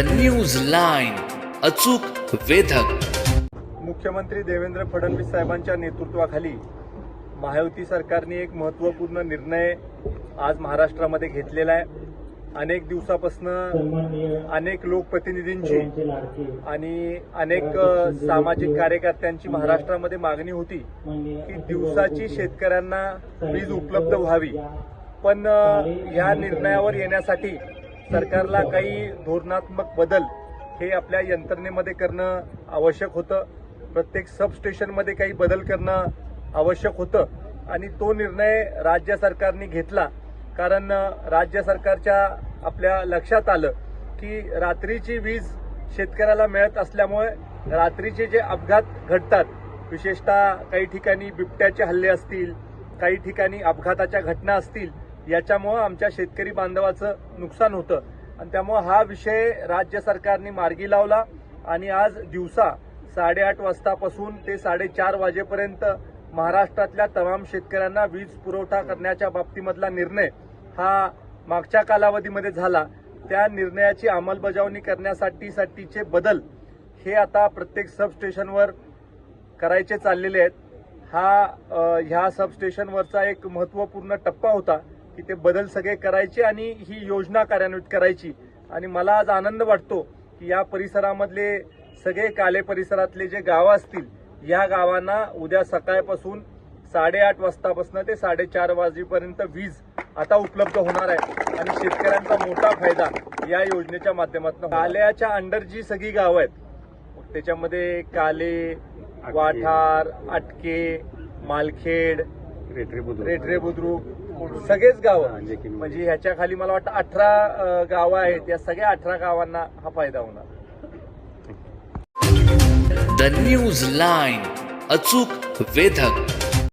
The news line अचूक वेधक. मुख्यमंत्री देवेंद्र फडणवीस साहेबांच्या नेतृत्वाखाली महायुती सरकारने एक महत्त्वपूर्ण निर्णय आज महाराष्ट्रामध्ये घेतलेला आहे. अनेक दिवसापासून अनेक लोकप्रतिनिधींची आणि अनेक सामाजिक कार्यकर्त्यांची महाराष्ट्रामध्ये मागणी होती की दिवसाची शेतकऱ्यांना वीज उपलब्ध व्हावी. पण ह्या निर्णयावर येण्यासाठी सरकारला काही धोरणात्मक बदल हे आपल्या यंत्रणेमध्ये करणं आवश्यक होतं. प्रत्येक सबस्टेशनमध्ये काही बदल करणं आवश्यक होतं. आणि तो निर्णय राज्य सरकारने घेतला. कारण राज्य सरकारच्या आपल्या लक्षात आलं की रात्रीची वीज शेतकऱ्याला मिळत असल्यामुळे रात्रीचे जे अपघात घडतात विशेषतः काही ठिकाणी बिबट्याचे हल्ले असतील काही ठिकाणी अपघाताच्या घटना असतील याच्यामुळं आमच्या शेतकरी बांधवाचं नुकसान होतं. आणि त्यामुळं हा विषय राज्य सरकारने मार्गी लावला. आणि आज दिवसा साडेआठ वाजतापासून ते साडेचार वाजेपर्यंत महाराष्ट्रातल्या तमाम शेतकऱ्यांना वीज पुरवठा करण्याच्या बाबतीमधला निर्णय हा मागच्या कालावधीमध्ये झाला. त्या निर्णयाची अंमलबजावणी करण्यासाठी साठीचे बदल हे आता प्रत्येक सबस्टेशनवर करायचे चाललेले आहेत. हा ह्या सबस्टेशनवरचा एक महत्त्वपूर्ण टप्पा होता. की ते बदल सगळे करायचे आणि ही योजना कार्यान्वित करायची. आणि मला आज आनंद वाटतो की या परिसरामधले सगळे काले परिसरातले जे गावं असतील या गावांना उद्या सकाळपासून साडेआठ वाजतापासून ते साडेचार वाजेपर्यंत वीज आता उपलब्ध होणार आहे. आणि शेतकऱ्यांचा मोठा फायदा या योजनेच्या माध्यमातून काल्याच्या अंडर जी सगळी गावं आहेत त्याच्यामध्ये काले वाठार आटके मालखेड रेटरे बुद्रुक. सगळेच हा, गावं म्हणजे ह्याच्या खाली मला वाटतं अठरा गावं आहेत. या सगळ्या अठरा गावांना हा फायदा होणार. द न्यूज लाईन अचूक वेधक.